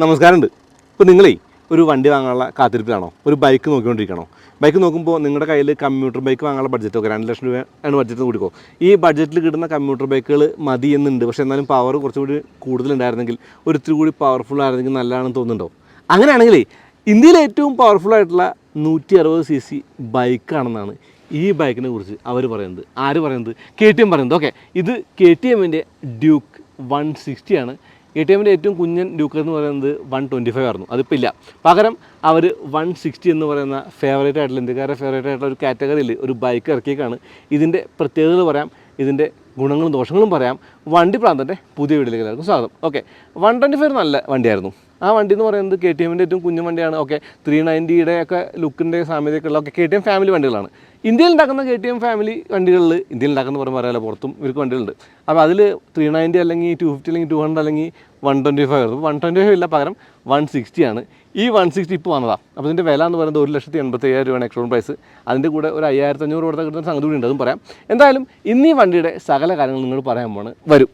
നമസ്കാരമുണ്ട്. ഇപ്പോൾ നിങ്ങളേ ഒരു വണ്ടി വാങ്ങാനുള്ള കാത്തിരിപ്പിലാണോ? ഒരു ബൈക്ക് നോക്കിക്കൊണ്ടിരിക്കണോ? ബൈക്ക് നോക്കുമ്പോൾ നിങ്ങളുടെ കയ്യിൽ കമ്പ്യൂട്ടർ ബൈക്ക് വാങ്ങാനുള്ള ബഡ്ജറ്റ് ഒക്കെ രണ്ട് ലക്ഷം രൂപയാണ് ബഡ്ജറ്റ് കൂടിക്കോ? ഈ ബഡ്ജറ്റിൽ കിട്ടുന്ന കമ്പ്യൂട്ടർ ബൈക്കുകൾ മതി എന്നുണ്ട്. പക്ഷേ എന്നാലും പവർ കുറച്ചുകൂടി കൂടുതലുണ്ടായിരുന്നെങ്കിൽ ഒരു ഇത്തിരി കൂടി പവർഫുൾ ആയിരുന്നെങ്കിൽ നല്ലതാണെന്ന് തോന്നുന്നുണ്ടോ? അങ്ങനെയാണെങ്കിലേ ഇന്ത്യയിലെ ഏറ്റവും പവർഫുൾ ആയിട്ടുള്ള നൂറ്റി അറുപത് സി സി ബൈക്കാണെന്നാണ് ഈ ബൈക്കിനെ കുറിച്ച് അവർ പറയുന്നത്. ആര് പറയുന്നത്? കെ ടി എം പറയുന്നത്. ഓക്കെ ഇത് കെ ടി എമ്മിന്റെ ഡ്യൂക്ക് വൺ സിക്സ്റ്റിയാണ് എ ടി എമ്മിന്റെ ഏറ്റവും കുഞ്ഞൻ ഡ്യൂക്കർ എന്ന് പറയുന്നത് വൺ ട്വന്റി ഫൈവ് ആയിരുന്നു. അതിപ്പോൾ ഇല്ല. പകരം അവർ വൺ സിക്സ്റ്റി എന്ന് പറയുന്ന ഫേവറേറ്റ് ആയിട്ടുള്ള ഇന്ത്യക്കാരുടെ ഫേവറേറ്റ് ആയിട്ടുള്ള ഒരു കാറ്റഗറിയിൽ ഒരു ബൈക്ക് ഇറക്കിയേക്കാണ്. ഇതിന്റെ പ്രത്യേകതകൾ പറയാം ഇതിന്റെ ഗുണങ്ങളും ദോഷങ്ങളും പറയാം. വണ്ടി പ്രാന്തന്റെ പുതിയ വീട്ടിലേക്ക് എല്ലാവർക്കും സ്വാഗതം. ഓക്കെ വൺ ട്വന്റി ഫൈവ് നല്ല വണ്ടിയായിരുന്നു. ആ വണ്ടി എന്ന് പറയുന്നത് കെ ടി എമ്മിന്റെ ഏറ്റവും കുഞ്ഞു വണ്ടിയാണ്. ഓക്കെ ത്രീ നയന്റിയുടെ ഒക്കെ ലുക്കിന്റെ സാമ്യതയൊക്കെ ഉള്ള ഒക്കെ കെ ടി എം ഫാമിലി വണ്ടികളാണ്. ഇന്ത്യയിൽ ഉണ്ടാക്കുന്ന കെ ടി എം ഫാമിലി വണ്ടികളിൽ ഇന്ത്യയിൽ ഉണ്ടാക്കുന്ന പറയുമ്പോൾ അറിയാലോ പുറത്തും ഇവർക്ക് വണ്ടികളുണ്ട്. അപ്പോൾ അതിൽ ത്രീ നയന്റി അല്ലെങ്കിൽ ടു ഫിഫ്റ്റി അല്ലെങ്കിൽ ടു ഹൺഡ്രഡ് അല്ലെങ്കിൽ വൺ ട്വന്റി ഫൈവ് ആയിരുന്നു വൺ ട്വന്റി ഫൈവ് ഇല്ല പകരം വൺ സിക്സ്റ്റി ആണ്. ഈ വൺ സിക്സ്റ്റി ഇപ്പോൾ വന്നതാണ് അപ്പോൾ ഇതിന്റെ വില എന്ന് പറയുന്നത് ഒരു ലക്ഷത്തി എൺപത്തി അയ്യായിരം രൂപയാണ് എക്സ്ട്രോൺ പ്രൈസ് അതിന്റെ കൂടെ ഒരു അയ്യായിരത്തി അഞ്ഞൂറ് കൊടുത്ത കിട്ടുന്ന സംഗതി കൂടി ഉണ്ട്. അതും പറയാം. എന്തായാലും ഇന്ന് വണ്ടിയുടെ സകല കാര്യങ്ങൾ നിങ്ങൾ പറയാൻ പോണ് വരും.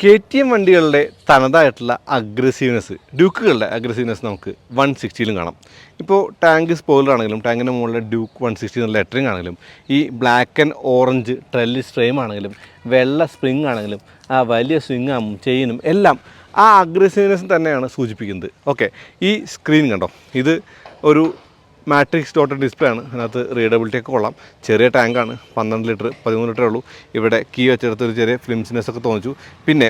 കെ ടി എം വണ്ടികളുടെ തനതായിട്ടുള്ള അഗ്രസീവ്നെസ് ഡ്യൂക്കുകളുടെ അഗ്രസീവ്നെസ് നമുക്ക് വൺ സിക്സ്റ്റിയിലും കാണാം. ഇപ്പോൾ ടാങ്ക് സ്പോയിലർ ആണെങ്കിലും ടാങ്കിന്റെ മുകളിലെ ഡ്യൂക്ക് വൺ സിക്സ്റ്റി എന്നുള്ള ലെറ്ററിങ് ആണെങ്കിലും ഈ ബ്ലാക്ക് ആൻഡ് ഓറഞ്ച് ട്രെല്ലിസ് സ്ട്രെയിം ആണെങ്കിലും വെള്ള സ്പ്രിങ് ആണെങ്കിലും ആ വലിയ സ്വിങ് ആവും ചെയിനും എല്ലാം ആ അഗ്രസീവ്നെസ് തന്നെയാണ് സൂചിപ്പിക്കുന്നത്. ഓക്കെ ഈ സ്ക്രീൻ കണ്ടോ? ഇത് ഒരു മാട്രിക്സ് ഡോട്ട് ഡിസ്പ്ലേ ആണ്. അതിനകത്ത് റീഡബിലിറ്റി ഒക്കെ കൊള്ളാം. ചെറിയ ടാങ്കാണ് പന്ത്രണ്ട് ലിറ്റർ പതിമൂന്ന് ലിറ്ററേ ഉള്ളൂ. ഇവിടെ കീ വെച്ചെടുത്ത് ഒരു ചെറിയ ഫ്ലിംസിനെസ് ഒക്കെ തോന്നിച്ചു. പിന്നെ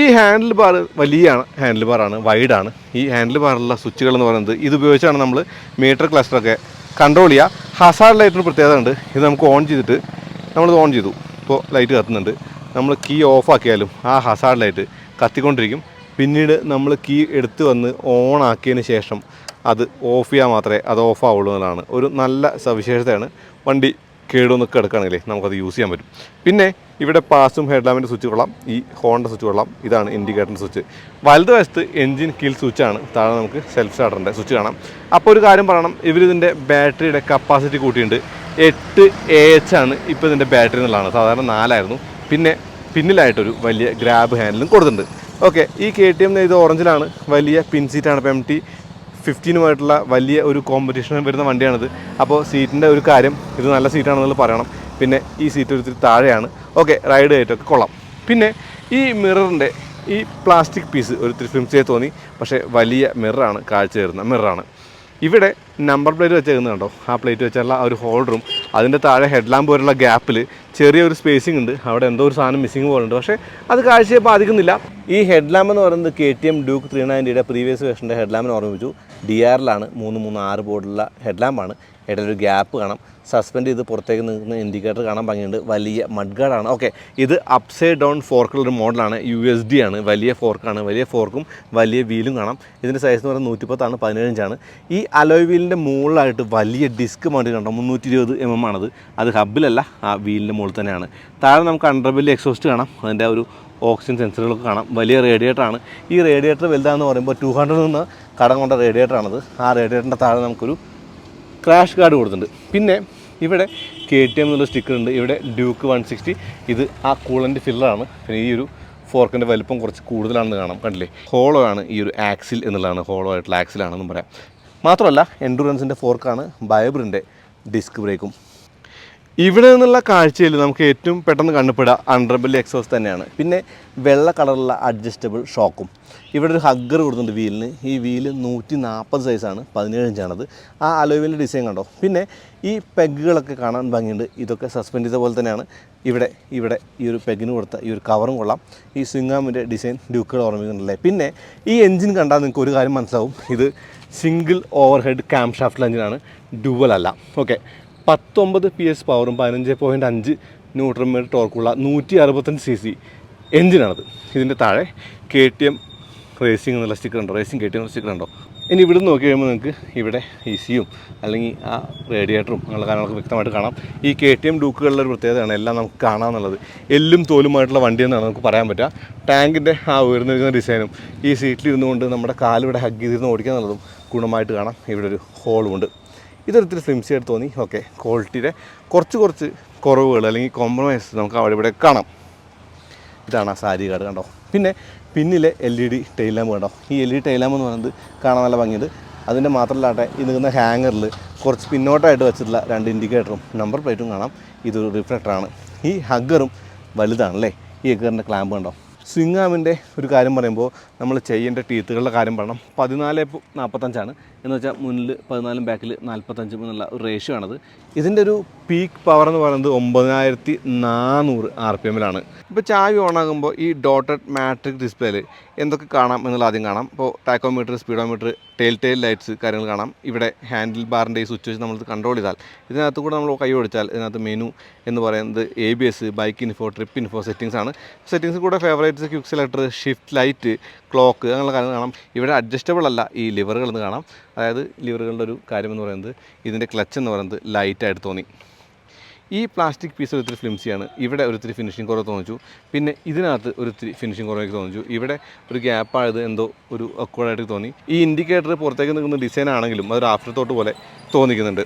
ഈ ഹാൻഡിൽ ബാർ വലിയ ഹാൻഡിൽ ബാറാണ് വൈഡാണ് ഈ ഹാൻഡിൽ ബാറുള്ള സ്വിച്ചുകൾ എന്ന് പറയുന്നത് ഇത് ഉപയോഗിച്ചാണ് നമ്മൾ മീറ്റർ ക്ലസ്റ്ററൊക്കെ കൺട്രോൾ ചെയ്യുക. ഹസാർഡ് ലൈറ്റിന് പ്രത്യേകത ഉണ്ട്. ഇത് നമുക്ക് ഓൺ ചെയ്തിട്ട് നമ്മളിത് ഓൺ ചെയ്തു. ഇപ്പോൾ ലൈറ്റ് കത്തുന്നുണ്ട്. നമ്മൾ കീ ഓഫ് ആക്കിയാലും ആ ഹസാർഡ് ലൈറ്റ് കത്തിക്കൊണ്ടിരിക്കും. പിന്നീട് നമ്മൾ കീ എടുത്ത് വന്ന് ഓൺ ആക്കിയതിന് ശേഷം അത് ഓഫ് ചെയ്യാൻ മാത്രമേ അത് ഓഫ് ആവുള്ളൂ എന്നുള്ളതാണ്. ഒരു നല്ല സവിശേഷതയാണ്. വണ്ടി കേടൊന്ന് കിടക്കുകയാണെങ്കിലേ നമുക്കത് യൂസ് ചെയ്യാൻ പറ്റും. പിന്നെ ഇവിടെ പാസും ഹെഡ്ലാമ്പിന്റെ സ്വിച്ച് കൊള്ളാം. ഈ ഹോണിന്റെ സ്വിച്ച് കൊള്ളാം. ഇതാണ് ഇൻഡിക്കേറ്ററിന്റെ സ്വിച്ച് വലതുവശത്ത് എൻജിൻ കീൽ സ്വിച്ചാണ് താഴെ നമുക്ക് സെൽഫ് സ്റ്റാർട്ടറിന്റെ സ്വിച്ച് കാണാം. അപ്പോൾ ഒരു കാര്യം പറയണം. ഇവരിതിന്റെ ബാറ്ററിയുടെ കപ്പാസിറ്റി കൂട്ടിയിട്ടുണ്ട്. എട്ട് എ എച്ച് ആണ് ഇപ്പോൾ ഇതിന്റെ ബാറ്ററി എന്നുള്ളതാണ്. സാധാരണ നാലായിരുന്നു. പിന്നെ പിന്നിലായിട്ടൊരു വലിയ ഗ്രാബ് ഹാൻഡിലും കൊടുത്തിട്ടുണ്ട്. ഓക്കെ ഈ കെ ടി എം ഇത് ഓറഞ്ചിലാണ് വലിയ പിൻ സീറ്റാണ് ഇപ്പോൾ എം ടി ഫിഫ്റ്റീനുമായിട്ടുള്ള വലിയ ഒരു കോമ്പറ്റീഷൻ വരുന്ന വണ്ടിയാണിത്. അപ്പോൾ സീറ്റിന്റെ ഒരു കാര്യം ഇത് നല്ല സീറ്റാണെന്നുള്ളത് പറയണം. പിന്നെ ഈ സീറ്റ് ഒരു ഇത്തിരി താഴെയാണ്. ഓക്കെ റൈഡ് ആയിട്ടൊക്കെ കൊള്ളാം. പിന്നെ ഈ മിററിന്റെ ഈ പ്ലാസ്റ്റിക് പീസ് ഒരു ഇത്തിരി ഫിംസേ തോന്നി. പക്ഷേ വലിയ മിററാണ് കാഴ്ച തരുന്ന മിററാണ് ഇവിടെ നമ്പർ പ്ലേറ്റ് വെച്ചേക്കുന്നത് കണ്ടോ? ആ പ്ലേറ്റ് വെച്ചുള്ള ആ ഒരു ഹോൾഡറും അതിന്റെ താഴെ ഹെഡ് ലാമ്പ് പോലുള്ള ഗ്യാപ്പിൽ ചെറിയൊരു സ്പേസിംഗ് ഉണ്ട്. അവിടെ എന്തോ ഒരു സാധനം മിസ്സിങ് പോലുണ്ട്. പക്ഷേ അത് കാഴ്ചയെ ബാധിക്കുന്നില്ല. ഈ ഹെഡ് ലാമ്പ് എന്ന് പറയുന്നത് K T M Duke three നയന്റിയുടെ previous വേർഷന്റെ ഹെഡ് ലാമ്പിനെ ഓർമ്മിപ്പിച്ചു. ഡി ആറിലാണ് മൂന്ന് മൂന്ന് ആറ് ബോർഡുള്ള ഹെഡ് ലാമ്പാണ് ഇടയിലൊരു ഗ്യാപ്പ് കാണാം. സസ്പെൻഡ് ചെയ്ത് പുറത്തേക്ക് നിൽക്കുന്ന ഇൻഡിക്കേറ്റർ കാണാൻ ഭംഗിയുണ്ട്. വലിയ മഡ്ഗാർഡാണ് ഓക്കെ ഇത് അപ്സൈഡ് ഡൗൺ ഫോർക്കുള്ളൊരു മോഡലാണ് യു എസ് ഡി ആണ്. വലിയ ഫോർക്കാണ് വലിയ ഫോർക്കും വലിയ വീലും കാണാം. ഇതിന്റെ സൈസ് എന്ന് പറയുന്നത് നൂറ്റിപ്പത്താണ് പതിനേഴ് ഇഞ്ചാണ് ഈ അലോയ് വീലിന്റെ മുകളിലായിട്ട് വലിയ ഡിസ്ക് മാറ്റി കണ്ടോ? മുന്നൂറ്റി ഇരുപത് എം എം ആണത്. അത് ഹബിലല്ല ആ വീലിന്റെ മുകളിൽ തന്നെയാണ്. താഴെ നമുക്ക് അണ്ടർബെല്ലി എക്സോസ്റ്റ് കാണാം. അതിന്റെ ഒരു ഓക്സിജൻ സെൻസറുകളൊക്കെ കാണാം. വലിയ റേഡിയേറ്ററാണ്. ഈ റേഡിയേറ്റർ വലുതാന്ന് പറയുമ്പോൾ ടു ഹൺഡ്രഡിൽ നിന്ന് കടം കൊണ്ട റേഡിയേറ്ററാണത്. ആ റേഡിയേറ്ററിന്റെ താഴെ നമുക്കൊരു ക്രാഷ് ഗാർഡ് കൊടുത്തിട്ടുണ്ട്. പിന്നെ ഇവിടെ കെ ടി എം എന്നുള്ള സ്റ്റിക്കർ ഉണ്ട് ഇവിടെ ഡ്യൂക്ക് വൺ സിക്സ്റ്റി ഇത് ആ കൂളന്റ് ഫില്ലറാണ് പിന്നെ ഈ ഒരു ഫോർക്കിന്റെ വലിപ്പം കുറച്ച് കൂടുതലാണെന്ന് കാണാം. കണ്ടില്ലേ? ഹോളോ ആണ് ഈ ഒരു ആക്സിൽ എന്നുള്ളതാണ്. ഹോളോ ആയിട്ടുള്ള ആക്സിലാണെന്നും പറയാം. മാത്രമല്ല എൻഡുറൻസിന്റെ ഫോർക്കാണ് ബയോബ്രിന്റെ ഡിസ്ക് ബ്രേക്കും ഇവിടെ നിന്നുള്ള കാഴ്ചയിൽ നമുക്ക് ഏറ്റവും പെട്ടെന്ന് കണ്ണുപെടുക അണ്ടർബെല്ലി എക്സോസ് തന്നെയാണ്. പിന്നെ വെള്ള കളറുള്ള അഡ്ജസ്റ്റബിൾ ഷോക്കും. ഇവിടെ ഒരു ഹഗ്ഗർ കൊടുത്തിട്ടുണ്ട് വീലിന്. ഈ വീൽ നൂറ്റി നാൽപ്പത് സൈസാണ് പതിനേഴ് ഇഞ്ചാണത് ആ അലോവിന്റെ ഡിസൈൻ കണ്ടോ? പിന്നെ ഈ പെഗുകളൊക്കെ കാണാൻ ഭംഗിയുണ്ട്. ഇതൊക്കെ സസ്പെൻഡ് ചെയ്ത പോലെ തന്നെയാണ്. ഇവിടെ ഇവിടെ ഈ ഒരു പെഗിന് കൊടുത്ത ഈ ഒരു കവറും കൊള്ളാം. ഈ സ്വിങ്ങാമിന്റെ ഡിസൈൻ ഡ്യൂക്കുകൾ ഓർമ്മിക്കുന്നുണ്ടല്ലേ? പിന്നെ ഈ എൻജിൻ കണ്ടാൽ നിങ്ങൾക്ക് ഒരു കാര്യം മനസ്സിലാവും. ഇത് സിംഗിൾ ഓവർഹെഡ് ക്യാം ഷാഫ്റ്റ് എഞ്ചിനാണ് ഡുവൽ അല്ല. ഓക്കെ പത്തൊമ്പത് പി എസ് പവറും പതിനഞ്ച് പോയിന്റ് അഞ്ച് ന്യൂട്രൺ മീറ്റർ ടോർക്കുള്ള നൂറ്റി അറുപത്തഞ്ച് സി സി എഞ്ചിനാണത്. ഇതിന്റെ താഴെ കെ ടി എം റേസിംഗ് എന്നുള്ള സ്റ്റിക്കർ ഉണ്ടോ? Racing K T M sticker ഉണ്ടോ? ഇനി ഇവിടെ നോക്കി കഴിയുമ്പോൾ നിങ്ങൾക്ക് ഇവിടെ ഇ സിയും അല്ലെങ്കിൽ ആ റേഡിയേറ്ററും അങ്ങനെയുള്ള കാര്യങ്ങളൊക്കെ വ്യക്തമായിട്ട് കാണാം. ഈ കെ ടി എം ഡൂക്കുകളുടെ ഒരു പ്രത്യേകതയാണ് എല്ലാം നമുക്ക് കാണാമെന്നുള്ളത്. എല്ലും തോലുമായിട്ടുള്ള വണ്ടി എന്നാണ് നമുക്ക് പറയാൻ പറ്റുക. ടാങ്കിന്റെ ആ ഉയർന്നിരിക്കുന്ന ഡിസൈനും ഈ സീറ്റിലിരുന്നുകൊണ്ട് നമ്മുടെ കാലിവിടെ ഹഗ് ചെയ്തിരുന്ന് ഓടിക്കുക എന്നുള്ളതും ഗുണമായിട്ട് കാണാം. ഇവിടെ ഒരു ഹോളുമുണ്ട് ഇതൊരിത്തിരി സ്ലിംസി ആയിട്ട് തോന്നി. ഓക്കെ ക്വാളിറ്റിയുടെ കുറച്ച് കുറച്ച് കുറവുകൾ അല്ലെങ്കിൽ കോംപ്രമൈസ് നമുക്ക് അവിടെ ഇവിടെ കാണാം. ഇതാണ് ആ സാരി കാർഡ് കണ്ടോ? പിന്നെ പിന്നിലെ L E D tail lamp കണ്ടോ? ഈ L E D tail lamp എന്ന് പറയുന്നത് കാണാൻ നല്ല ഭംഗിയുണ്ട്. അതിന്റെ മാത്രമല്ലാട്ടെ ഈ നിൽക്കുന്ന ഹാങ്ങറിൽ കുറച്ച് പിന്നോട്ടായിട്ട് വെച്ചിട്ടുള്ള രണ്ട് ഇൻഡിക്കേറ്ററും നമ്പർ പ്ലേറ്റും കാണാം. ഇതൊരു റിഫ്ലക്ടറാണ് ഈ ഹഗ്ഗറും വലുതാണല്ലേ ഈ ഹഗ്ഗറിന്റെ ക്ലാമ്പ് കണ്ടോ? സ്വിങ്ങാമിന്റെ ഒരു കാര്യം പറയുമ്പോൾ നമ്മൾ ചെയ്യേണ്ട ടീത്തുകളുടെ കാര്യം പറയണം. പതിനാല് നാൽപ്പത്തഞ്ചാണ്. എന്ന് വെച്ചാൽ മുന്നിൽ പതിനാലും ബാക്കിൽ നാൽപ്പത്തഞ്ചും എന്നുള്ള ഒരു റേഷ്യോ ആണത്. ഇതിന്റെ ഒരു പീക്ക് പവർ എന്ന് പറയുന്നത് ഒമ്പതിനായിരത്തി നാനൂറ് ആർ പി എമ്മിലാണ് ഇപ്പോൾ ചാവി ഓണാകുമ്പോൾ ഈ ഡോട്ടഡ് മാട്രിക് ഡിസ്പ്ലേയിൽ എന്തൊക്കെ കാണാം എന്നുള്ള ആദ്യം കാണാം. ഇപ്പോൾ tachometer speedometer tail tail lights കാര്യങ്ങൾ കാണാം. ഇവിടെ ഹാൻഡിൽ ബാറിന്റെ ഈ സ്വിച്ച് വെച്ച് നമ്മൾ കൺട്രോൾ ചെയ്താൽ ഇതിനകത്ത് കൂടെ നമ്മൾ കൈ ഓടിച്ചാൽ ഇതിനകത്ത് മെനു എന്ന് പറയുന്നത് A B S bike info trip info settings ആണ്. സെറ്റിങ്സ് കൂടെ favourites quick selector shift light clock അങ്ങനെയുള്ള കാര്യങ്ങൾ കാണാം. ഇവിടെ അഡ്ജസ്റ്റബിൾ അല്ല ഈ ലിവറുകൾ എന്ന് കാണാം. അതായത് ലിവറുകളുടെ ഒരു കാര്യം എന്ന് പറയുന്നത് ഇതിന്റെ ക്ലച്ച് എന്ന് പറയുന്നത് ലൈറ്റായിട്ട് തോന്നി. ഈ പ്ലാസ്റ്റിക് പീസ് ഒരിത്തിരി ഫ്ലിംസിയാണ് ഇവിടെ ഒരിത്തിരി ഫിനിഷിംഗ് കുറവ് തോന്നിച്ചു. പിന്നെ ഇതിനകത്ത് ഒരിത്തിരി ഫിനിഷിംഗ് കുറവ് എനിക്ക് തോന്നിച്ചു. ഇവിടെ ഒരു ഗ്യാപ്പായത് എന്തോ ഒരു അക്വേഡായിട്ട് തോന്നി. ഈ ഇൻഡിക്കേറ്റർ പുറത്തേക്ക് നിൽക്കുന്ന ഡിസൈൻ ആണെങ്കിലും അതൊരു ആഫ്റ്റർ തോട്ട് പോലെ തോന്നിക്കുന്നുണ്ട്.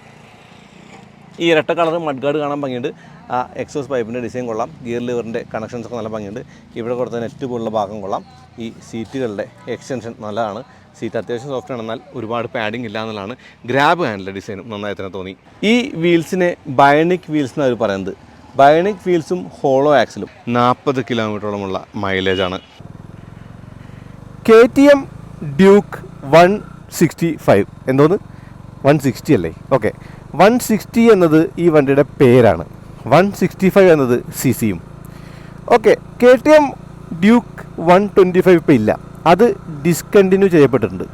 ഈ ഇരട്ട കളർ മഡ്ഗാർഡ് കാണാൻ ഭംഗിയുണ്ട്. ആ എക്സോസ് പൈപ്പിന്റെ ഡിസൈൻ കൊള്ളാം. ഗിയർ ലിവറിന്റെ കണക്ഷൻസ് ഒക്കെ നല്ല ഭംഗിയുണ്ട്. ഇവിടെ കൊടുത്ത നെറ്റ് പോലുള്ള ഭാഗം കൊള്ളാം. ഈ സീറ്റുകളുടെ എക്സ്റ്റൻഷൻ നല്ലതാണ്. സീറ്റ് അത്യാവശ്യം സോഫ്റ്റ് ആണ്. എന്നാൽ ഒരുപാട് പാഡിംഗ് ഇല്ല എന്നുള്ളതാണ് ഗ്രാബ് ഹാൻഡിലെ ഡിസൈനും നന്നായി തന്നെ തോന്നി. ഈ വീൽസിനെ ബയണിക് വീൽസ് എന്നാണ് അവർ പറയുന്നത്. ബയണിക് വീൽസും ഹോളോ ആക്സിലും നാൽപ്പത് കിലോമീറ്ററോളമുള്ള മൈലേജാണ് K T M Duke one sixty five എന്തോന്ന്? വൺ സിക്സ്റ്റി അല്ലേ? ഓക്കെ വൺ സിക്സ്റ്റി എന്നത് ഈ വണ്ടിയുടെ പേരാണ്. വൺ സിക്സ്റ്റി ഫൈവ് എന്നത് സി സിയും okay K T M Duke one twenty five ഇപ്പോൾ ഇല്ല. അത് ഡിസ്കണ്ടിന്യൂ ചെയ്യപ്പെട്ടിട്ടുണ്ട്.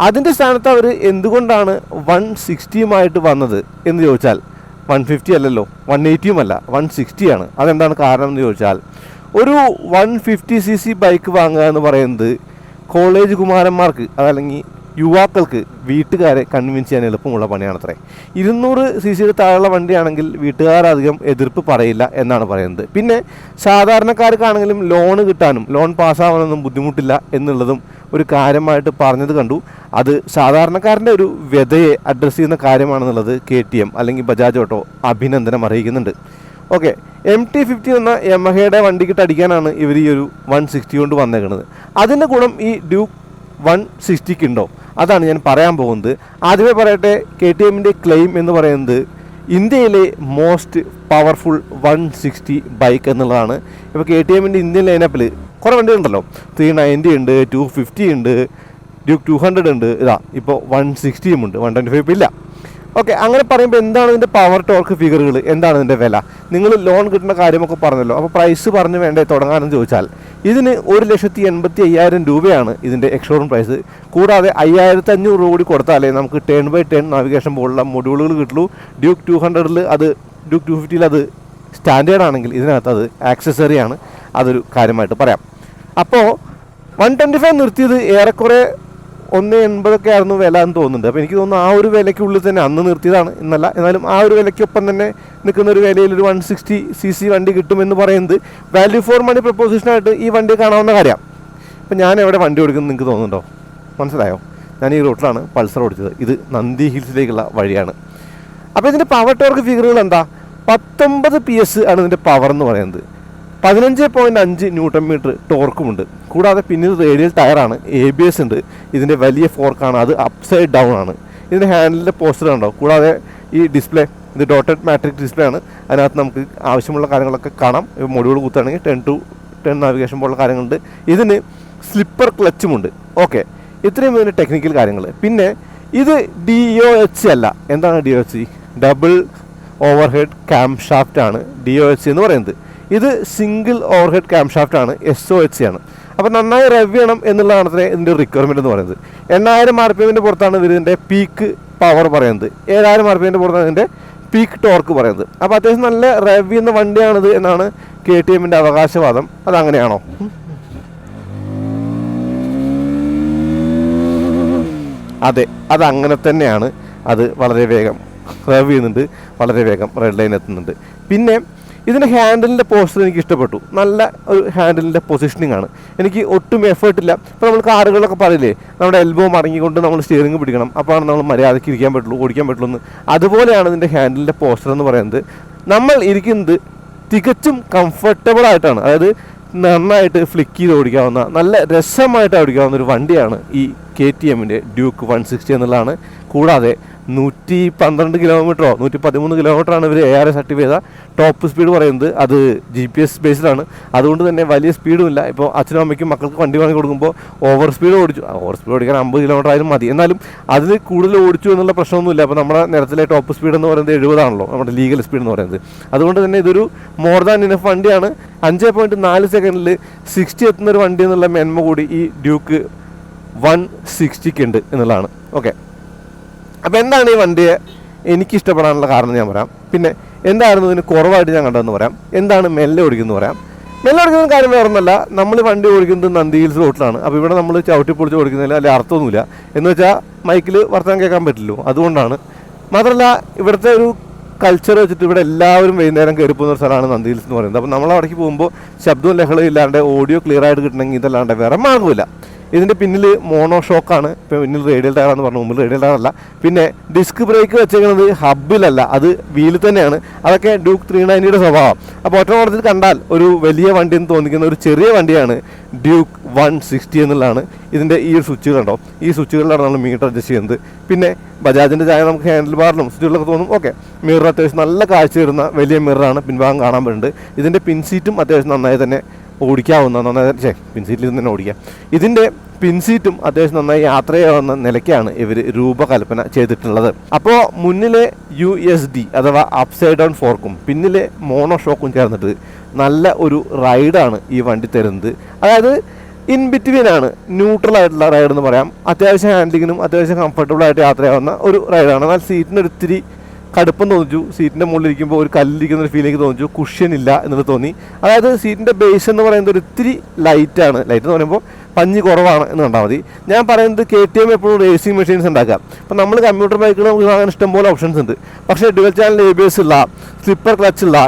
അതിന്റെ സ്ഥാനത്ത് അവർ എന്തുകൊണ്ടാണ് വൺ സിക്സ്റ്റിയുമായിട്ട് വന്നത് എന്ന് ചോദിച്ചാൽ വൺ ഫിഫ്റ്റി അല്ലല്ലോ വൺ എയ്റ്റിയും അല്ല വൺ സിക്സ്റ്റിയാണ്. അതെന്താണ് കാരണം എന്ന് ചോദിച്ചാൽ ഒരു one fifty C C bike വാങ്ങുക എന്ന് പറയുന്നത് കോളേജ് കുമാരന്മാർക്ക് അതല്ലെങ്കിൽ യുവാക്കൾക്ക് വീട്ടുകാരെ കൺവിൻസ് ചെയ്യാൻ എളുപ്പമുള്ള പണിയാണത്രേ. ഇരുന്നൂറ് സി സിയുടെ താഴെയുള്ള വണ്ടിയാണെങ്കിൽ വീട്ടുകാരധികം എതിർപ്പ് പറയില്ല എന്നാണ് പറയുന്നത്. പിന്നെ സാധാരണക്കാർക്കാണെങ്കിലും ലോൺ കിട്ടാനും ലോൺ പാസ്സാവാനൊന്നും ബുദ്ധിമുട്ടില്ല എന്നുള്ളതും ഒരു കാര്യമായിട്ട് പറഞ്ഞത് കണ്ടു. അത് സാധാരണക്കാരന്റെ ഒരു വ്യതയെ അഡ്രസ്സ് ചെയ്യുന്ന കാര്യമാണെന്നുള്ളത് കെ ടി എം അല്ലെങ്കിൽ ബജാജ് ഓട്ടോ അഭിനന്ദനം അറിയിക്കുന്നുണ്ട്. ഓക്കെ എം ടി ഫിഫ്റ്റി എന്ന യമഹയുടെ വണ്ടിക്കിട്ട് അടിക്കാനാണ് ഇവർ ഈ ഒരു വൺ സിക്സ്റ്റി കൊണ്ട് വന്നേക്കുന്നത് അതിന്റെ ഗുണം ഈ ഡ്യൂക്ക് വൺ സിക്സ്റ്റിക്ക് ഉണ്ടോ അതാണ് ഞാൻ പറയാൻ പോകുന്നത്. ആദ്യമേ പറയട്ടെ കെ ടി എമ്മിന്റെ ക്ലെയിം എന്ന് പറയുന്നത് ഇന്ത്യയിലെ most powerful one sixty bike എന്നുള്ളതാണ്. ഇപ്പോൾ കെ ടി എമ്മിന്റെ ഇന്ത്യൻ ലൈനപ്പിൽ കുറേ വണ്ടികളുണ്ടല്ലോ ത്രീ നയന്റി ഉണ്ട് ടു ഫിഫ്റ്റി ഉണ്ട് ഡ്യൂക്ക് ടു ഹൺഡ്രഡ് ഉണ്ട്. ഇതാ ഇപ്പോൾ വൺ സിക്സ്റ്റിയും ഉണ്ട് വൺ ട്വന്റി ഫൈവ് ഇല്ല. ഓക്കെ അങ്ങനെ പറയുമ്പോൾ എന്താണ് ഇതിന്റെ പവർ ടോർക്ക് ഫിഗറുകൾ എന്താണ് ഇതിന്റെ വില? നിങ്ങൾ ലോൺ കിട്ടുന്ന കാര്യമൊക്കെ പറഞ്ഞല്ലോ. അപ്പോൾ പ്രൈസ് പറഞ്ഞ് വേണ്ടേ തുടങ്ങാനെന്ന് ചോദിച്ചാൽ ഇതിന് ഒരു ലക്ഷത്തി എൺപത്തി അയ്യായിരം രൂപയാണ് ഇതിന്റെ എക്സ്ഷോറൂം പ്രൈസ് കൂടാതെ അയ്യായിരത്തി അഞ്ഞൂറ് രൂപ കൂടി കൊടുത്താലേ നമുക്ക് ടേൺ ബൈ ടേൺ നാവിഗേഷൻ പോലുള്ള മൊഡ്യൂളുകൾ കിട്ടുള്ളൂ. ഡ്യൂക്ക് ടു ഹൺഡ്രഡിൽ അത് ഡ്യൂക്ക് ടു ഫിഫ്റ്റിയിൽ അത് സ്റ്റാൻഡേർഡ് ആണെങ്കിൽ ഇതിനകത്ത് അത് ആക്സസറി ആണ്. അതൊരു കാര്യമായിട്ട് പറയാം. അപ്പോൾ വൺ ട്വന്റി ഫൈവ് നിർത്തിയത് ഏറെക്കുറെ ഒന്ന് എൺപതൊക്കെ ആയിരുന്നു വില എന്ന് തോന്നുന്നുണ്ട്. അപ്പോൾ എനിക്ക് തോന്നുന്നു ആ ഒരു വിലയ്ക്കുള്ളിൽ തന്നെ അന്ന് നിർത്തിയതാണ്. എന്നല്ല എന്നാലും ആ ഒരു വിലയ്ക്കൊപ്പം തന്നെ നിൽക്കുന്ന ഒരു വിലയിൽ ഒരു വൺ സിക്സ്റ്റി സി സി വണ്ടി കിട്ടുമെന്ന് പറയുന്നത് വാല്യൂ ഫോർ മണി പ്രപ്പോസിഷനായിട്ട് ഈ വണ്ടി കാണാവുന്ന കാര്യമാണ് അപ്പം ഞാൻ എവിടെ വണ്ടി ഓടിക്കുന്നത് നിങ്ങൾക്ക് തോന്നുന്നുണ്ടോ? മനസ്സിലായോ? ഞാൻ ഈ റൂട്ടിലാണ് പൾസർ ഓടിച്ചത്. ഇത് നന്ദി ഹിൽസിലേക്കുള്ള വഴിയാണ്. അപ്പോൾ ഇതിന്റെ പവർ ടോർക്ക് ഫിഗറുകൾ എന്താ? പത്തൊമ്പത് പി എസ് ആണ് ഇതിന്റെ പവർ എന്ന് പറയുന്നത്. പതിനഞ്ച് പോയിന്റ് അഞ്ച് ന്യൂട്ടൺ മീറ്റർ ടോർക്കുമുണ്ട്. കൂടാതെ പിന്നിൽ റേഡിയൽ ടയറാണ് എ ബി എസ് ഉണ്ട്. ഇതിന്റെ വലിയ ഫോർക്കാണ് അത് അപ്സൈഡ് ഡൗൺ ആണ്. ഇതിന്റെ ഹാൻഡിലിന്റെ പോസ്റ്റർ ഉണ്ടോ കൂടാതെ ഈ ഡിസ്പ്ലേ ഇത് ഡോട്ടഡ് മാട്രിക് ഡിസ്പ്ലേ ആണ്. അതിനകത്ത് നമുക്ക് ആവശ്യമുള്ള കാര്യങ്ങളൊക്കെ കാണാം. മൊഡ്യൂൾ കുത്തുകയാണെങ്കിൽ ടെൻ ടു ടെൻ നാവിഗേഷൻ പോലുള്ള കാര്യങ്ങളുണ്ട്. ഇതിന് സ്ലിപ്പർ ക്ലച്ചുമുണ്ട് ഓക്കെ ഇത്രയും ഇതിന്റെ ടെക്നിക്കൽ കാര്യങ്ങൾ പിന്നെ ഇത് ഡി ഒ എച്ച് അല്ല. എന്താണ് D O H double overhead camshaft ആണ്. ഡി ഒ എച്ച് എന്ന് പറയുന്നത്. ഇത് single overhead camshaft cam shaft ആണ് എസ് ഒ എച്ച് ആണ്. അപ്പോൾ നന്നായി റെവ് ചെയ്യണം എന്നുള്ളതാണ് ഇതിന്റെ റിക്വയർമെന്റ് എന്ന് പറയുന്നത്. എണ്ണായിരം ആർ പി എമ്മിന്റെ പുറത്താണ് ഇവർ ഇതിന്റെ പീക്ക് പവർ പറയുന്നത്. ഏഴായിരം ആർ പി എമ്മിന്റെ പുറത്താണ് ഇതിന്റെ പീക്ക് ടോർക്ക് പറയുന്നത്. അപ്പോൾ അത്യാവശ്യം നല്ല റെവ് ചെയ്യുന്ന വണ്ടിയാണിത് എന്നാണ് കെ ടി എമ്മിന്റെ അവകാശവാദം. അതങ്ങനെയാണോ? അതെ അതങ്ങനെ തന്നെയാണ്. അത് വളരെ വേഗം റെവ് ചെയ്യുന്നുണ്ട് വളരെ വേഗം റെഡ് ലൈൻ എത്തുന്നുണ്ട്. പിന്നെ ഇതിന്റെ ഹാൻഡിലിന്റെ പോസ്റ്റർ എനിക്ക് ഇഷ്ടപ്പെട്ടു. നല്ല ഒരു ഹാൻഡിലിന്റെ പൊസിഷനിങ് ആണ്. എനിക്ക് ഒട്ടും എഫേർട്ട് ഇല്ല. ഇപ്പോൾ നമ്മൾ കാറുകളൊക്കെ പറയില്ലേ നമ്മുടെ എൽബോ മടങ്ങിക്കൊണ്ട് നമ്മൾ സ്റ്റിയറിംഗ് പിടിക്കണം. അപ്പോഴാണ് നമ്മൾ മര്യാദയ്ക്ക് ഇരിക്കാൻ പറ്റുള്ളൂ ഓടിക്കാൻ പറ്റുള്ളൂ എന്ന്. അതുപോലെയാണ് ഇതിന്റെ ഹാൻഡിലിന്റെ പോസ്റ്റർ എന്ന് പറയുന്നത്. നമ്മൾ ഇരിക്കുന്നത് തികച്ചും കംഫർട്ടബിൾ ആയിട്ടാണ്. അതായത് നന്നായിട്ട് ഫ്ലിക്ക് ചെയ്ത് ഓടിക്കാവുന്ന നല്ല രസമായിട്ട് ഓടിക്കാവുന്ന ഒരു വണ്ടിയാണ് ഈ കെ ടി എമ്മിന്റെ ഡ്യൂക്ക് വൺ സിക്സ്റ്റി എന്നുള്ളതാണ്. കൂടാതെ നൂറ്റി പന്ത്രണ്ട് കിലോമീറ്ററോ നൂറ്റി പതിമൂന്ന് കിലോമീറ്ററാണ് ഇവർ എ ആർ എസ് സർട്ടിഫൈ ചെയ്ത. ടോപ്പ് സ്പീഡ് പറയുന്നത് അത് ജി പി എസ് ബേസ്ഡാണ് അതുകൊണ്ട് തന്നെ വലിയ സ്പീഡും ഇല്ല ഇപ്പോൾ അച്ഛനും അമ്മയ്ക്കും മക്കൾക്ക് വണ്ടി വാങ്ങി കൊടുക്കുമ്പോൾ ഓവർ സ്പീഡ് ഓടിച്ചു. ഓവർ സ്പീഡ് ഓടിക്കാൻ അമ്പത് കിലോമീറ്റർ ആയാലും മതി. എന്നാലും അതിൽ കൂടുതൽ ഓടിച്ചു എന്നുള്ള പ്രശ്നമൊന്നുമില്ല. അപ്പോൾ നമ്മുടെ നിരത്തിലെ ടോപ്പ് സ്പീഡ് എന്ന് പറയുന്നത് എഴുപതാണല്ലോ നമ്മുടെ ലീഗൽ സ്പീഡ് എന്ന് പറയുന്നത്. അതുകൊണ്ട് തന്നെ ഇതൊരു മോർ ദാൻ ഇനഫ് വണ്ടിയാണ്. അഞ്ച് പോയിന്റ് നാല് സെക്കൻഡിൽ സിക്സ്റ്റി എത്തുന്ന ഒരു വണ്ടി എന്നുള്ള മേന്മ കൂടി ഈ ഡ്യൂക്ക് വൺ സിക്സ്റ്റിക്ക് ഉണ്ട് എന്നുള്ളതാണ്. ഓക്കെ അപ്പോൾ എന്താണ് ഈ വണ്ടിയെ എനിക്ക് ഇഷ്ടപ്പെടാനുള്ള കാരണം ഞാൻ പറയാം. പിന്നെ എന്തായിരുന്നു ഇതിന് കുറവായിട്ട് ഞാൻ കണ്ടതെന്ന് പറയാം. എന്താണ് മെല്ലെ ഓടിക്കുന്നത് പറയാം. മെല്ലെ ഓടിക്കുന്ന കാര്യം വേറെ ഒന്നല്ല നമ്മൾ വണ്ടി ഓടിക്കുന്നത് നന്ദി ഹിൽസ് റോട്ടിലാണ്. അപ്പോൾ ഇവിടെ നമ്മൾ ചവിട്ടി പൊളിച്ച് ഓടിക്കുന്നതിൽ വലിയ അർത്ഥമൊന്നുമില്ല. എന്ന് വെച്ചാൽ മൈക്കിൽ വർത്തമാനം കേൾക്കാൻ പറ്റില്ലല്ലോ. അതുകൊണ്ടാണ്. മാത്രമല്ല ഇവിടുത്തെ ഒരു കൾച്ചർ വെച്ചിട്ട് ഇവിടെ എല്ലാവരും വൈകുന്നേരം കയറി പോകുന്ന ഒരു സ്ഥലമാണ് നന്ദി ഹിൽസ് എന്ന് പറയുന്നത്. അപ്പോൾ നമ്മൾ അവിടേക്ക് പോകുമ്പോൾ ശബ്ദവും ലഹളയും ഇല്ലാണ്ട് ഓഡിയോ ക്ലിയർ ആയിട്ട് കിട്ടണമെങ്കിൽ ഇതല്ലാണ്ട് വേറെ മാർഗമില്ല ഇതിന്റെ പിന്നിൽ മോണോ ഷോക്കാണ് പിന്നിൽ റേഡിയൽ ടയറാണെന്ന് പറഞ്ഞു. മുമ്പിൽ റേഡിയൽ ടയറല്ല പിന്നെ ഡിസ്ക് ബ്രേക്ക് വെച്ചേക്കുന്നത് ഹബിലല്ല അത് വീലിൽ തന്നെയാണ്. അതൊക്കെ ഡ്യൂക്ക് ത്രീ നയന്റിയുടെ സ്വഭാവം. അപ്പോൾ ഒറ്റ നോട്ടത്തിൽ കണ്ടാൽ ഒരു വലിയ വണ്ടി എന്ന് തോന്നിക്കുന്ന ഒരു ചെറിയ വണ്ടിയാണ് ഡ്യൂക്ക് വൺ സിക്സ്റ്റി എന്നുള്ളതാണ് ഇതിന്റെ ഈ ഒരു സ്വിച്ച് കണ്ടോ ഈ സ്വിച്ചുകളിലാണ് നമ്മൾ മീറ്റർ അഡ്ജസ്റ്റ് ചെയ്യുന്നത്. പിന്നെ ബജാജിന്റെ ചായ നമുക്ക് ഹാൻഡിൽ ബാറിലും സ്വിച്ചുകളിലൊക്കെ തോന്നും. ഓക്കെ. മിറർ അത്യാവശ്യം നല്ല കാഴ്ച വരുന്ന വലിയ മിററാണ് പിൻഭാഗം കാണാൻ പറ്റുന്നുണ്ട്. ഇതിന്റെ പിൻസീറ്റും അത്യാവശ്യം നന്നായി തന്നെ ഓടിക്കാവുന്ന നന്നായി പിൻസീറ്റിൽ തന്നെ ഓടിക്കാം. ഇതിന്റെ പിൻസീറ്റും അത്യാവശ്യം നന്നായി യാത്രയാവുന്ന നിലയ്ക്കാണ് ഇവർ രൂപകൽപ്പന ചെയ്തിട്ടുള്ളത്. അപ്പോൾ മുന്നിലെ യു എസ് ഡി അഥവാ അപ്സൈഡ് ഡൗൺ ഫോർക്കും പിന്നിലെ മോണോ ഷോക്കും ചേർന്നിട്ട് നല്ല ഒരു റൈഡാണ് ഈ വണ്ടി തരുന്നത്. അതായത് ഇൻ ബിറ്റ്വീൻ ആണ് ന്യൂട്രൽ ആയിട്ടുള്ള റൈഡ് എന്ന് പറയാം. അത്യാവശ്യം ഹാൻഡിലിങ്ങിനും അത്യാവശ്യം കംഫർട്ടബിൾ ആയിട്ട് യാത്രയാവുന്ന ഒരു റൈഡാണ് എന്നാൽ സീറ്റിന് ഒരു ഇത്തിരി കടുപ്പം തോന്നിച്ചു. സീറ്റിന്റെ മുകളിൽ ഇരിക്കുമ്പോൾ ഒരു കല്ലിരിക്കുന്ന ഒരു ഫീലിംഗ് തോന്നിച്ചു. കുഷ്യൻ ഇല്ല എന്നത് തോന്നി. അതായത് സീറ്റിന്റെ ബേസ് എന്ന് പറയുന്നത് ഒരു ഇത്തിരി ലൈറ്റാണ് ലൈറ്റ് എന്ന് പറയുമ്പോൾ പഞ്ഞി കുറവാണ് എന്ന് കണ്ടാൽ മതി. ഞാൻ പറയുന്നത് കെ ടി എം എപ്പോഴും റേസിംഗ് മെഷീൻസ് ഉണ്ടാക്കാം അപ്പോൾ നമ്മൾ കമ്പ്യൂട്ടർ ബൈക്കുകൾ നമുക്ക് വാങ്ങാൻ ഇഷ്ടംപോലെ ഓപ്ഷൻസ് ഉണ്ട്. പക്ഷേ dual channel A B S ഉള്ള സ്ലിപ്പർ ക്ലച്ച് ഉള്ള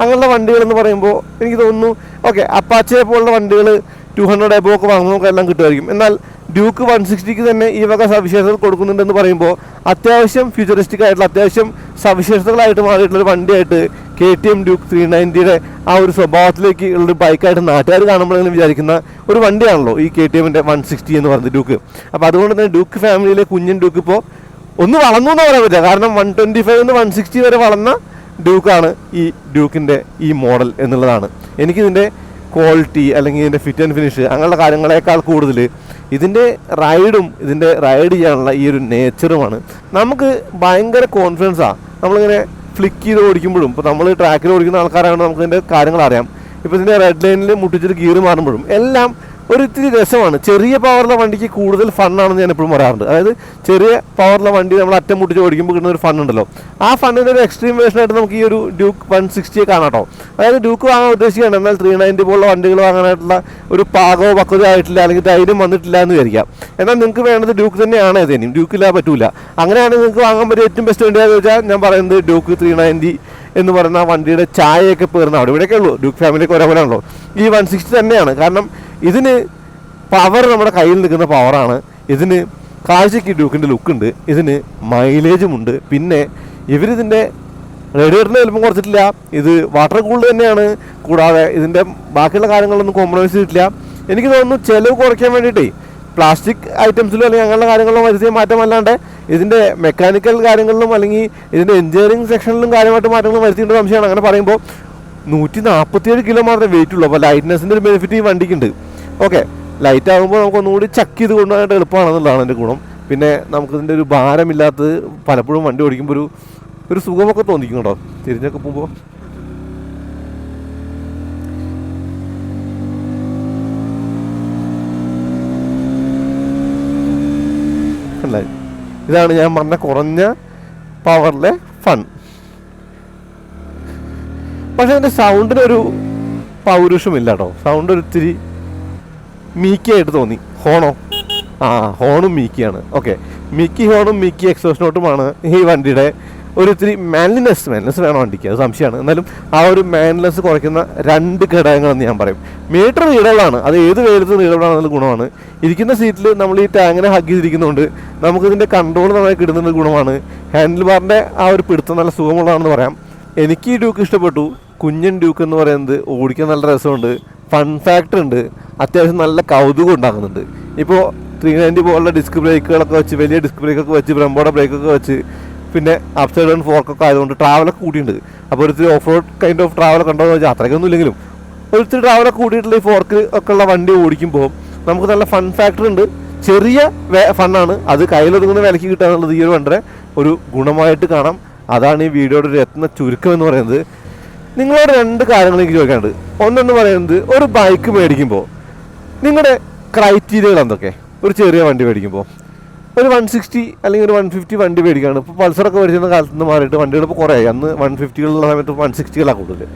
അങ്ങനെയുള്ള വണ്ടികൾ എന്ന് പറയുമ്പോൾ എനിക്ക് തോന്നുന്നു ഓക്കെ അപ്പാച്ചയെ പോലുള്ള വണ്ടികൾ ടു ഹൺഡ്രഡ് എബോ ഒക്കെ എല്ലാം കിട്ടുമായിരിക്കും. എന്നാൽ ഡ്യൂക്ക് വൺ സിക്സ്റ്റിക്ക് തന്നെ ഈ വക സവിശേഷതകൾ കൊടുക്കുന്നുണ്ടെന്ന് പറയുമ്പോൾ അത്യാവശ്യം ഫ്യൂച്ചറിസ്റ്റിക് ആയിട്ടുള്ള അത്യാവശ്യം സവിശേഷതകളായിട്ട് മാറിയിട്ടുള്ള ഒരു വണ്ടിയായിട്ട് K T M Duke three നയന്റിയുടെ ആ ഒരു സ്വഭാവത്തിലേക്ക് ഉള്ളൊരു ബൈക്കായിട്ട് നാട്ടുകാർ കാണുമ്പോഴെങ്കിലും വിചാരിക്കുന്ന ഒരു വണ്ടിയാണല്ലോ ഈ കെ ടി എമ്മിന്റെ വൺ സിക്സ്റ്റി എന്ന് പറയുന്നത് ഡ്യൂക്ക് അപ്പോൾ അതുകൊണ്ട് തന്നെ ഡ്യൂക്ക് ഫാമിലിയിലെ കുഞ്ഞൻ ഡ്യൂക്ക് ഇപ്പോൾ ഒന്ന് വളർന്നു എന്ന് പറയാൻ പറ്റില്ല. കാരണം വൺ ട്വന്റി ഫൈവ് നിന്ന് വൺ സിക്സ്റ്റി വരെ വളർന്ന ഡ്യൂക്കാണ് ഈ ഡ്യൂക്കിന്റെ ഈ മോഡൽ എന്നുള്ളതാണ്. എനിക്കിതിന്റെ ക്വാളിറ്റി അല്ലെങ്കിൽ ഇതിന്റെ ഫിറ്റ് ആൻഡ് ഫിനിഷ് അങ്ങനെയുള്ള കാര്യങ്ങളെക്കാൾ കൂടുതൽ ഇതിന്റെ റൈഡും ഇതിന്റെ റൈഡ് ചെയ്യാനുള്ള ഈ ഒരു നേച്ചറുമാണ് നമുക്ക് ഭയങ്കര കോൺഫിഡൻസാണ് നമ്മളിങ്ങനെ ഫ്ലിക്ക് ചെയ്ത് ഓടിക്കുമ്പോഴും ഇപ്പോൾ നമ്മൾ ട്രാക്കിൽ ഓടിക്കുന്ന ആൾക്കാരാണ് നമുക്ക് ഇതിന്റെ കാര്യങ്ങൾ അറിയാം. ഇപ്പോൾ ഇതിന്റെ റെഡ് ലൈനിൽ മുട്ടിച്ചിട്ട് ഗിയർ മാറുമ്പോഴും എല്ലാം ഒരു ഇത്തിരി രസമാണ്. ചെറിയ പവറുള്ള വണ്ടിക്ക് കൂടുതൽ ഫണ്ണാണെന്ന് ഞാൻ എപ്പോഴും പറയാറുണ്ട്. അതായത് ചെറിയ പവറുള്ള വണ്ടി നമ്മൾ അറ്റം മുട്ടിച്ച് ഓടിക്കുമ്പോൾ കിട്ടുന്ന ഒരു ഫണ്ണുണ്ടല്ലോ ആ ഫണ്ണിന്റെ ഒരു എക്സ്ട്രീം വേർഷനായിട്ട് നമുക്ക് ഈ ഒരു ഡ്യൂക്ക് വൺ സിക്സ്റ്റിയെ കാണാം കേട്ടോ അതായത് ഡ്യൂക്ക് വാങ്ങാൻ ഉദ്ദേശിക്കുകയാണ്. എന്നാൽ ത്രീ നയന്റി പോലുള്ള വണ്ടികൾ വാങ്ങാനായിട്ടുള്ള ഒരു പാകോ പക്വതയോ ആയിട്ടില്ല. അല്ലെങ്കിൽ ധൈര്യം വന്നിട്ടില്ല എന്ന് വിചാരിക്കാം. എന്നാൽ നിങ്ങൾക്ക് വേണ്ടത് ഡ്യൂക്ക് തന്നെയാണ്. ഏതേനും ഡ്യൂക്കില്ല പറ്റൂല. അങ്ങനെയാണെങ്കിൽ നിങ്ങൾക്ക് വാങ്ങാൻ പറ്റിയ ഏറ്റവും ബെസ്റ്റ് വണ്ടി ഏതാണെന്ന് വെച്ചാൽ ഞാൻ പറയുന്നത് ഡ്യൂക്ക് ത്രീ നയന്റി എന്ന് പറയുന്ന വണ്ടിയുടെ ചായയൊക്കെ പേർന്ന അവിടെ ഇവിടെയൊക്കെ ഉള്ളൂ. ഡ്യൂക്ക് ഫാമിലിക്ക് ഒരേപോലെ ഉള്ളൂ ഈ വൺ സിക്സ്റ്റി തന്നെയാണ്. കാരണം ഇതിന് പവർ നമ്മുടെ കയ്യിൽ നിൽക്കുന്ന പവറാണ് ഇതിന് കാഴ്ചയ്ക്ക് ഡ്യൂക്കിന്റെ ലുക്കുണ്ട് ഇതിന് മൈലേജും ഉണ്ട്. പിന്നെ ഇവരിതിന്റെ റേഡിയേറ്ററിന് വലുപ്പം കുറച്ചിട്ടില്ല. ഇത് വാട്ടർ കൂൾഡ് തന്നെയാണ്. കൂടാതെ ഇതിന്റെ ബാക്കിയുള്ള കാര്യങ്ങളൊന്നും കോംപ്രമൈസ് ചെയ്തിട്ടില്ല. എനിക്ക് തോന്നുന്നു ചിലവ് കുറയ്ക്കാൻ വേണ്ടിയിട്ടേ പ്ലാസ്റ്റിക് ഐറ്റംസിലും അല്ലെങ്കിൽ അങ്ങനെയുള്ള കാര്യങ്ങളിലും വരുത്തിയ മാറ്റം അല്ലാണ്ട് ഇതിന്റെ മെക്കാനിക്കൽ കാര്യങ്ങളിലും അല്ലെങ്കിൽ ഇതിന്റെ എഞ്ചിനീയറിംഗ് സെക്ഷനിലും കാര്യമായിട്ട് മാറ്റങ്ങൾ വരുത്തിയിട്ട് സംശയമാണ്. അങ്ങനെ പറയുമ്പോൾ നൂറ്റി നാൽപ്പത്തിയേഴ് കിലോ മാത്രമേ വെയിറ്റ് ഉള്ളൂ. അപ്പോൾ ലൈറ്റ്നെസ്സിന്റെ ഒരു ബെനിഫിറ്റ് ഈ വണ്ടിക്കുണ്ട്. ഓക്കെ ലൈറ്റ് ആകുമ്പോൾ നമുക്ക് ഒന്നുകൂടി ചക്ക് ചെയ്ത് കൊണ്ടുപോകാനായിട്ട് എളുപ്പമാണെന്നുള്ളതാണ് എന്റെ ഗുണം. പിന്നെ നമുക്കിതിന്റെ ഒരു ഭാരമില്ലാത്തത് പലപ്പോഴും വണ്ടി ഓടിക്കുമ്പോൾ ഒരു ഒരു സുഖമൊക്കെ തോന്നിക്കും കേട്ടോ. തിരിഞ്ഞൊക്കെ പോകുമ്പോൾ അല്ല? ഇതാണ് ഞാൻ പറഞ്ഞ കുറഞ്ഞ പവറിലെ ഫൺ പക്ഷെ അതിന്റെ സൗണ്ടിനൊരു പൗരുഷമില്ല കേട്ടോ സൗണ്ട് ഒരു ഇത്തിരി മീക്കിയായിട്ട് തോന്നി. ഹോണോ? ആ ഹോണും മീക്കിയാണ്. ഓക്കെ മിക്കി ഹോണും മിക്കി എക്സോസ് നോട്ടുമാണ് ഈ വണ്ടിയുടെ ഒരു ഇത്തിരി മാൻലിനെസ് മാൻലിനെസ് വേണം വണ്ടിക്ക് അത് സംശയമാണ്. എന്നാലും ആ ഒരു മാൻലിനെസ് കുറയ്ക്കുന്ന രണ്ട് ഘടകങ്ങളെന്ന് ഞാൻ പറയും. മീറ്റർ നീളമാണ് അത് ഏത് വെയിലത്ത് നീളമാണെന്നുള്ള ഗുണമാണ്. ഇരിക്കുന്ന സീറ്റിൽ നമ്മൾ ഈ ടാങ്ങിനെ ഹഗ് ചെയ്തിരിക്കുന്നതുകൊണ്ട് നമുക്കിതിന്റെ കൺട്രോൾ നന്നായി കിട്ടുന്ന ഗുണമാണ്. ഹാൻഡിൽ ബാറിന്റെ ആ ഒരു പിടുത്തം നല്ല സുഖമുള്ളതാണെന്ന് പറയാം. എനിക്ക് ഈ ഡ്യൂക്ക് ഇഷ്ടപ്പെട്ടു. കുഞ്ഞൻ ഡ്യൂക്ക് എന്ന് പറയുന്നത് ഓടിക്കാൻ നല്ല രസമുണ്ട്. ഫൺ ഫാക്ടർ ഉണ്ട്. അത്യാവശ്യം നല്ല കൗതുകം ഉണ്ടാക്കുന്നുണ്ട്. ഇപ്പോൾ ത്രീ നയന്റി പോലുള്ള ഡിസ്ക് ബ്രേക്കുകളൊക്കെ വെച്ച് വലിയ ഡിസ്ക് ബ്രേക്കൊക്കെ വെച്ച് ബ്രംബോടെ ബ്രേക്കൊക്കെ വെച്ച് പിന്നെ അപ് സൈഡ് ആൻഡ് ഫോർക്കൊക്കെ ആയതുകൊണ്ട് ട്രാവലൊക്കെ കൂട്ടിയിട്ടുണ്ട് അപ്പോൾ ഒരിത്തിരി ഓഫ് റോഡ് കൈൻഡ് ഓഫ് ട്രാവലൊക്കെ ഉണ്ടോ എന്ന് വെച്ചാൽ അത്രയ്ക്കൊന്നും ഇല്ലെങ്കിലും. ഒരിത്തിരി ട്രാവലൊക്കെ കൂട്ടിയിട്ടുള്ള ഈ ഫോർക്ക് ഒക്കെ ഉള്ള വണ്ടി ഓടിക്കുമ്പോൾ നമുക്ക് നല്ല ഫൺ ഫാക്ടർ ഉണ്ട്. ചെറിയ ഫണ്ണാണ് അത് കയ്യിലൊതുങ്ങുന്ന വിലക്ക് കിട്ടുക എന്നുള്ളത് ഈ ഒരു വണ്ടിയുടെ ഒരു ഗുണമായിട്ട് കാണാം. അതാണ് ഈ വീഡിയോയുടെ ഒരു രത്ന ചുരുക്കം എന്ന് പറയുന്നത്. നിങ്ങളോട് രണ്ട് കാര്യങ്ങൾ എനിക്ക് ചോദിക്കാനുണ്ട്. ഒന്നെന്ന് പറയുന്നത് ഒരു ബൈക്ക് മേടിക്കുമ്പോൾ നിങ്ങളുടെ ക്രൈറ്റീരിയകൾ എന്തൊക്കെ? ഒരു ചെറിയ വണ്ടി മേടിക്കുമ്പോൾ ഒരു വൺ സിക്സ്റ്റി അല്ലെങ്കിൽ ഒരു വൺ ഫിഫ്റ്റി വണ്ടി മേടിക്കുകയാണ് ഇപ്പോൾ പൾസറൊക്കെ മേടിച്ചിരുന്ന കാലത്ത് നിന്ന് മാറിയിട്ട് വണ്ടികൾ ഇപ്പോൾ കുറേ. അന്ന് വൺ ഫിഫ്റ്റികളുള്ള സമയത്ത് വൺ സിക്സ്റ്റികളാണ് കൂടുതൽ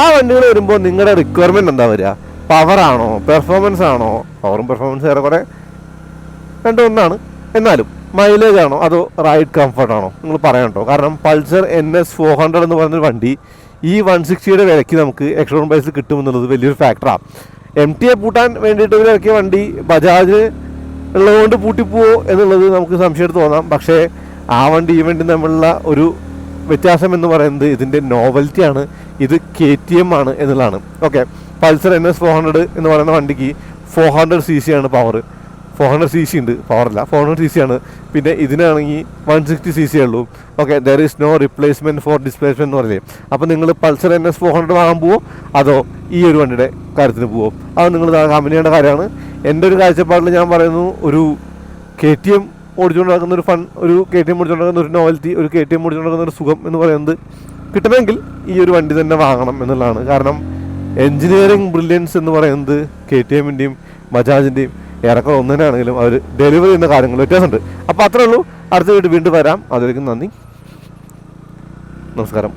ആ വണ്ടികൾ വരുമ്പോൾ നിങ്ങളുടെ റിക്വയർമെന്റ് എന്താ വരിക? പവറാണോ പെർഫോമൻസ് ആണോ? പവറും പെർഫോമൻസ് ഏറെക്കുറെ രണ്ടും ഒന്നാണ്. എന്നാലും മൈലേജ് ആണോ? അതോ റൈഡ് കംഫർട്ടാണോ നിങ്ങൾ പറയണ്ടോ കാരണം Pulsar N S four hundred എന്ന് പറയുന്ന വണ്ടി ഈ വൺ സിക്സ്റ്റിയുടെ വിലയ്ക്ക് നമുക്ക് എക്സ്ട്രോൺ പ്രൈസിൽ കിട്ടുമെന്നുള്ളത് വലിയൊരു ഫാക്ടറാണ് എം ടി എ പൂട്ടാൻ വേണ്ടിയിട്ട് ഇറക്കിയ വണ്ടി ബജാജ് ഉള്ളതുകൊണ്ട് പൂട്ടിപ്പോവോ എന്നുള്ളത് നമുക്ക് സംശയമായിട്ട് തോന്നാം. പക്ഷേ ആ വണ്ടി ഈ വണ്ടി തമ്മിലുള്ള ഒരു വ്യത്യാസം എന്ന് പറയുന്നത് ഇതിന്റെ നോവൽറ്റിയാണ് ഇത് കെ ടി എം ആണ് എന്നുള്ളതാണ്. Okay Pulsar N S four hundred എന്ന് പറയുന്ന വണ്ടിക്ക് ഫോർ ഹൺഡ്രഡ് സി സി ആണ് power four hundred C C ഉണ്ട്. പവറല്ല ഫോർ ഹൺഡ്രഡ് സി സി ആണ്. പിന്നെ ഇതിനാണെങ്കിൽ വൺ സിക്സ്റ്റി സി സി ഉള്ളൂ. Okay there is no replacement for displacement എന്ന് പറയില്ലേ. അപ്പോൾ നിങ്ങൾ Pulsar N S four hundred വാങ്ങാൻ പോവോ? അതോ ഈ ഒരു വണ്ടിയുടെ കാര്യത്തിന് പോവോ? അത് നിങ്ങൾ കമ്പനിയുടെ കാര്യമാണ്. എന്റെ ഒരു കാഴ്ചപ്പാടിൽ ഞാൻ പറയുന്നു ഒരു കെ ടി എം ഓടിച്ചുകൊണ്ട് നടക്കുന്ന ഒരു ഫൺ ഒരു കെ ടി എം ഓടിച്ചുകൊണ്ട് നടക്കുന്ന ഒരു നോവൽറ്റി ഒരു കെ ടി എം ഓടിച്ചുകൊണ്ട് നടക്കുന്ന ഒരു സുഖം എന്ന് പറയുന്നത് കിട്ടണമെങ്കിൽ ഈ ഒരു വണ്ടി തന്നെ വാങ്ങണം എന്നുള്ളതാണ്. കാരണം എഞ്ചിനീയറിംഗ് ബ്രില്യൻസ് എന്ന് പറയുന്നത് കെ ടി എമ്മിന്റെയും ബജാജിന്റെയും ഏറെക്കുറെ ഒന്ന് തന്നെയാണെങ്കിലും അവർ ഡെലിവറി ചെയ്യുന്ന കാര്യങ്ങൾ വ്യത്യാസമുണ്ട്. അപ്പോൾ അത്രേ ഉള്ളൂ. അടുത്ത വീട് വീണ്ടും വരാം. അതിലേക്കും നന്ദി. നമസ്കാരം.